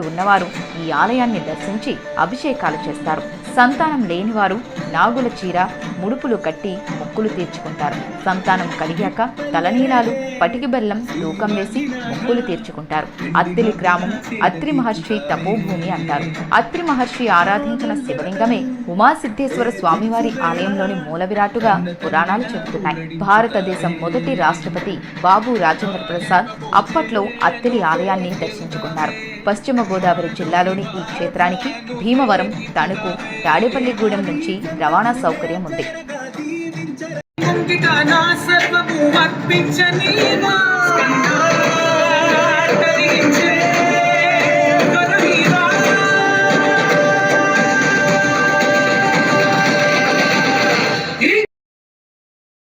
ఉన్నవారు ఈ ఆలయాన్ని దర్శించి అభిషేకాలు చేస్తారు. సంతానం లేనివారు నాగుల చీర ముడుపులు కట్టి మొక్కులు తీర్చుకుంటారు. సంతానం కలిగాక తలనీలాలు పటికి బెల్లం తూకం వేసి మొక్కులు తీర్చుకుంటారు. అత్తిలి గ్రామం అత్రి మహర్షి తపోభూమి అంటారు. అత్రి మహర్షి ఆరాధించిన శివలింగమే ఉమాసిద్ధేశ్వర స్వామివారి ఆలయంలోని మూల విరాటుగా పురాణాలు చెబుతున్నాయి. భారతదేశం మొదటి రాష్ట్రపతి బాబు రాజేంద్ర ప్రసాద్ అప్పట్లో అత్తిలి ఆలయాన్ని దర్శించుకున్నారు. పశ్చిమ గోదావరి జిల్లాలోని ఈ క్షేత్రానికి భీమవరం తణుకు తాడేపల్లిగూడెం నుంచి రవాణా సౌకర్యం ఉంది. సర్వము